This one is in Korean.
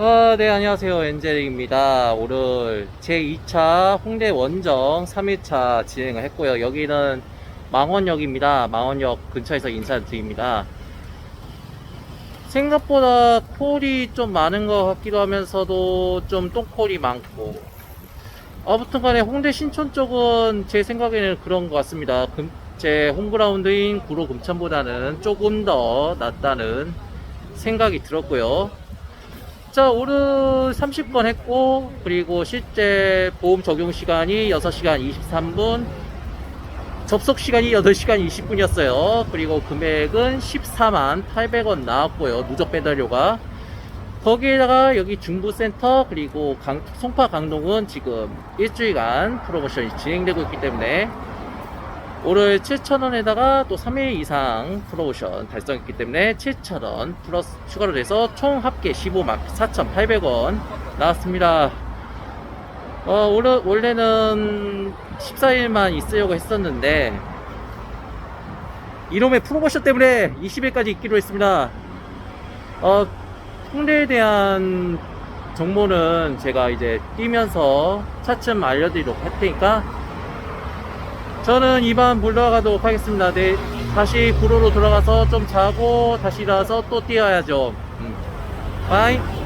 아, 네, 안녕하세요. 엔젤입니다. 오늘 제2차 홍대 원정 3일차 진행을 했고요. 여기는 망원역입니다. 망원역 근처에서 인사드립니다. 생각보다 콜이 좀 많은 것 같기도 하면서도 좀 똥콜이 많고. 아무튼 간에 홍대 신촌 쪽은 제 생각에는 그런 것 같습니다. 금- 제 홈그라운드인 구로 금천보다는 조금 더 낫다는 생각이 들었고요. 자, 오늘 30건 했고, 그리고 실제 보험 적용 시간이 6시간 23분, 접속 시간이 8시간 20분이었어요. 그리고 금액은 14만 800원 나왔고요. 누적 배달료가. 거기에다가 여기 중부센터, 그리고 강- 송파 강동은 지금 일주일간 프로모션이 진행되고 있기 때문에 오늘 7,000원에다가 또 3일 이상 프로모션 달성했기 때문에 7,000원 플러스 추가로 돼서 총 합계 15만 4,800원 나왔습니다. 어, 원래, 원래는 14일만 있으려고 했었는데 이놈의 프로모션 때문에 20일까지 있기로 했습니다. 어, 홍대에 대한 정보는 제가 이제 뛰면서 차츰 알려드리도록 할 테니까 저는 이만 물러가도록 하겠습니다. 네, 다시 구로로 돌아가서 좀 자고 다시 일어나서 또 뛰어야죠. 음. 바이.